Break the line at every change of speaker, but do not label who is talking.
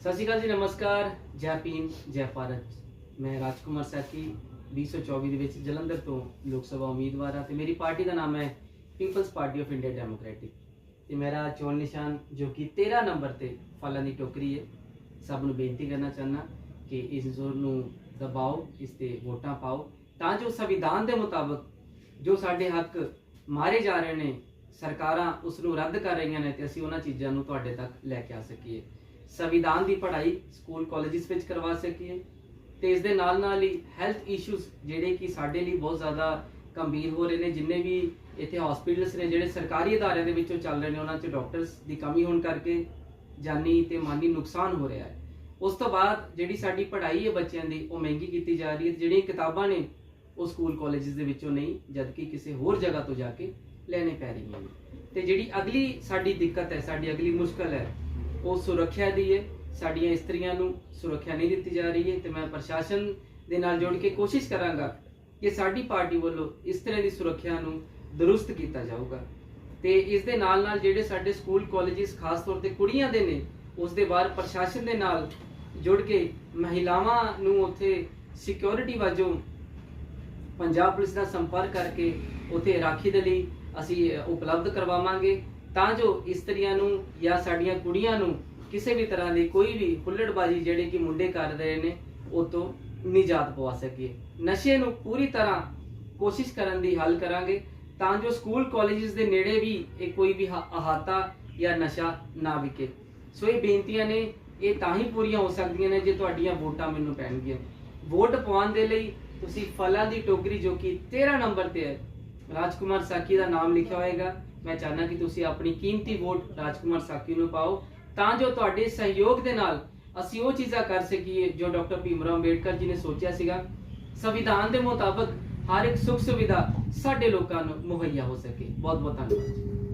ਸਤਿ ਸ਼੍ਰੀ ਅਕਾਲ ਜੀ, ਨਮਸਕਾਰ। ਜੈ ਭੀਮ, ਜੈ ਭਾਰਤ। ਮੈਂ ਰਾਜਕੁਮਾਰ ਸੈਤੀ 2024 ਦੇ ਵਿੱਚ ਜਲੰਧਰ ਤੋਂ ਲੋਕ ਸਭਾ ਉਮੀਦਵਾਰ ਹਾਂ ਤੇ ਮੇਰੀ ਪਾਰਟੀ ਦਾ ਨਾਮ ਹੈ peoples party of India democratic. ਤੇ ਮੇਰਾ ਚੋਣ ਨਿਸ਼ਾਨ ਜੋ ਕਿ 13 ਨੰਬਰ ਤੇ ਫਲਾਂ ਦੀ ਟੋਕਰੀ ਹੈ, ਸਭ ਨੂੰ ਬੇਨਤੀ ਕਰਨਾ ਚਾਹਨਾ ਕਿ ਇਸ ਜ਼ੋਰ ਨੂੰ ਦਬਾਓ, ਇਸ ਤੇ ਵੋਟਾਂ ਪਾਓ, ਤਾਂ ਜੋ ਸੰਵਿਧਾਨ ਦੇ ਮੁਤਾਬਕ ਜੋ ਸਾਡੇ ਹੱਕ ਮਾਰੇ ਜਾ ਰਹੇ ਨੇ, ਸਰਕਾਰਾਂ ਉਸ ਨੂੰ ਰੱਦ ਕਰ ਰਹੀਆਂ ਨੇ ਤੇ ਅਸੀਂ ਉਹਨਾਂ ਚੀਜ਼ਾਂ ਨੂੰ ਤੁਹਾਡੇ ਤੱਕ ਲੈ ਕੇ ਆ ਸਕੀਏ। ਸੰਵਿਧਾਨ ਦੀ ਪੜ੍ਹਾਈ ਸਕੂਲ ਕਾਲਜਿਸ ਵਿੱਚ ਕਰਵਾ ਸਕੀਏ ਤੇ ਇਸ ਦੇ ਨਾਲ ਨਾਲ ਹੀ ਹੈਲਥ ਇਸ਼ੂਜ਼ ਜਿਹੜੇ ਕਿ ਸਾਡੇ ਲਈ ਬਹੁਤ ਜ਼ਿਆਦਾ ਗੰਭੀਰ ਹੋ ਰਹੇ ਨੇ, ਜਿੰਨੇ ਵੀ ਇੱਥੇ ਹਸਪੀਟਲਸ ਨੇ, ਜਿਹੜੇ ਸਰਕਾਰੀ ਅਦਾਰਿਆਂ ਦੇ ਵਿੱਚੋਂ ਚੱਲ ਰਹੇ ਨੇ, ਉਹਨਾਂ 'ਚ ਡਾਕਟਰਸ ਦੀ ਕਮੀ ਹੋਣ ਕਰਕੇ ਜਾਨੀ ਤੇ ਮਾਨੀ ਨੁਕਸਾਨ ਹੋ ਰਿਹਾ ਹੈ। ਉਸ ਤੋਂ ਬਾਅਦ ਜਿਹੜੀ ਸਾਡੀ ਪੜ੍ਹਾਈ ਹੈ ਬੱਚਿਆਂ ਦੀ, ਉਹ ਮਹਿੰਗੀ ਕੀਤੀ ਜਾ ਰਹੀ ਹੈ। ਜਿਹੜੀਆਂ ਕਿਤਾਬਾਂ ਨੇ, ਉਹ ਸਕੂਲ ਕਾਲਜਿਸ ਦੇ ਵਿੱਚੋਂ ਨਹੀਂ, ਜਦਕਿ ਕਿਸੇ ਹੋਰ ਜਗ੍ਹਾ ਤੋਂ ਜਾ ਕੇ ਲੈਣੇ ਪੈ ਰਹੀਆਂ ਨੇ। ਤੇ ਜਿਹੜੀ ਅਗਲੀ ਸਾਡੀ ਦਿੱਕਤ ਹੈ, ਸਾਡੀ ਅਗਲੀ ਮੁਸ਼ਕਲ ਹੈ ਉਹ ਸੁਰੱਖਿਆ ਦੀ ਹੈ। ਸਾਡੀਆਂ ਇਸਤਰੀਆਂ ਨੂੰ ਸੁਰੱਖਿਆ ਨਹੀਂ ਦਿੱਤੀ ਜਾ ਰਹੀ ਹੈ ਤੇ ਮੈਂ ਪ੍ਰਸ਼ਾਸਨ ਦੇ ਨਾਲ ਜੁੜ ਕੇ ਕੋਸ਼ਿਸ਼ ਕਰਾਂਗਾ ਕਿ ਸਾਡੀ ਪਾਰਟੀ ਵੱਲੋਂ ਇਸ ਤਰ੍ਹਾਂ ਦੀ ਸੁਰੱਖਿਆ ਨੂੰ ਦਰੁਸਤ ਕੀਤਾ ਜਾਊਗਾ। ਤੇ ਇਸ ਦੇ ਨਾਲ ਨਾਲ ਜਿਹੜੇ ਸਾਡੇ ਸਕੂਲ, ਕਾਲਜਿਸ, ਖਾਸ ਤੌਰ ਤੇ ਕੁੜੀਆਂ ਦੇ ਨੇ, ਉਸ ਦੇ ਬਾਹਰ ਪ੍ਰਸ਼ਾਸਨ ਦੇ ਨਾਲ ਜੁੜ ਕੇ ਮਹਿਲਾਵਾਂ ਨੂੰ ਉੱਥੇ ਸਿਕਿਉਰਿਟੀ ਵਜੋਂ ਪੰਜਾਬ ਪੁਲਿਸ ਨਾਲ ਸੰਪਰਕ ਕਰਕੇ ਉੱਥੇ ਰਾਖੀ ਦੇ ਲਈ ਅਸੀਂ ਉਪਲਬਧ ਕਰਵਾਵਾਂਗੇ। ਤਾਂ ਜੋ ਇਸਤਰੀਆਂ ਨੂੰ ਜਾਂ ਸਾਡੀਆਂ ਕੁੜੀਆਂ ਨੂੰ ਕਿਸੇ ਵੀ ਤਰ੍ਹਾਂ ਦੀ ਕੋਈ ਵੀ ਹੁੱਲੜਬਾਜ਼ੀ ਜਿਹੜੇ ਕਿ ਮੁੰਡੇ ਕਰ ਰਹੇ ਨੇ, ਉਹ ਤੋਂ ਨਿਜਾਤ ਪਵਾ ਸਕੀਏ। ਨਸ਼ੇ ਨੂੰ ਪੂਰੀ ਤਰ੍ਹਾਂ ਕੋਸ਼ਿਸ਼ ਕਰਨ ਦੀ ਹੱਲ ਕਰਾਂਗੇ ਤਾਂ ਜੋ ਸਕੂਲ ਕਾਲਜਿਸ ਦੇ ਨੇੜੇ ਵੀ ਇਹ ਕੋਈ ਵੀ ਅਹਾਤਾ ਜਾਂ ਨਸ਼ਾ ਨਾ ਵਿਕੇ। ਸੋ ਇਹ ਬੇਨਤੀਆਂ ਨੇ, ਇਹ ਤਾਂ ਹੀ ਪੂਰੀਆਂ ਹੋ ਸਕਦੀਆਂ ਨੇ ਜੇ ਤੁਹਾਡੀਆਂ ਵੋਟਾਂ ਮੈਨੂੰ ਪੈਣਗੀਆਂ। ਵੋਟ ਪਾਉਣ ਦੇ ਲਈ ਤੁਸੀਂ ਫਲਾਂ ਦੀ ਟੋਕਰੀ ਜੋ ਕਿ 13 ਨੰਬਰ ਤੇ ਹੈ, ਰਾਜਕੁਮਾਰ ਸਾਕੀ ਦਾ ਨਾਮ ਲਿਖਿਆ ਹੋਏਗਾ। ਮੈਂ ਚਾਹਨਾ ਕਿ ਤੁਸੀਂ ਆਪਣੀ ਕੀਮਤੀ ਵੋਟ ਰਾਜਕੁਮਾਰ ਸਾਕੀ ਨੂੰ ਪਾਓ, ਤਾਂ ਜੋ ਤੁਹਾਡੇ ਸਹਿਯੋਗ ਦੇ ਨਾਲ ਅਸੀਂ ਉਹ ਚੀਜ਼ਾਂ ਕਰ ਸਕੀਏ ਜੋ ਡਾਕਟਰ ਭੀਮਰਾਓ ਅੰਬੇਡਕਰ ਜੀ ਨੇ ਸੋਚਿਆ ਸੀਗਾ। ਸੰਵਿਧਾਨ ਦੇ ਮੁਤਾਬਕ ਹਰ ਇੱਕ ਸੁੱਖ ਸੁਵਿਧਾ ਸਾਡੇ ਲੋਕਾਂ ਨੂੰ ਮੁਹੱਈਆ ਹੋ ਸਕੇ। ਬਹੁਤ ਬਹੁਤ ਧੰਨਵਾਦ